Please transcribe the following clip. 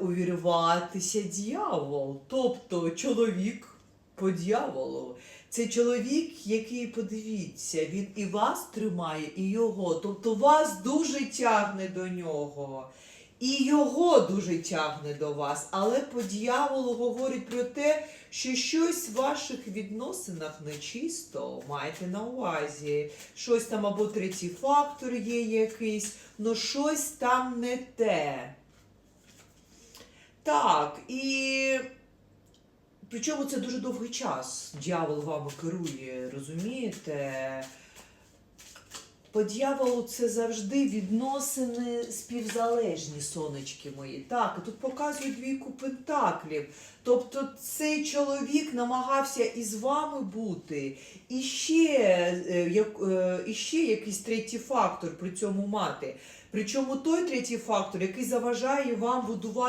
Увірватися дьявол, тобто чоловік по дьяволу. Це чоловік, який, подивіться, він і вас тримає, і його. Тобто вас дуже тягне до нього. І його дуже тягне до вас. Але по дьяволу говорить про те, що щось в ваших відносинах нечисто, майте на увазі. Щось там або третій фактор є якийсь, але щось там не те. Так, і причому це дуже довгий час. Дьявол вами керує, розумієте? По дьяволу це завжди відносини співзалежні, сонечки мої. Так, тут показують двійку пентаклів. Тобто цей чоловік намагався із вами бути. І ще, е, е, і ще якийсь третій фактор при цьому мати. Причому той третій фактор, який заважає вам будувати.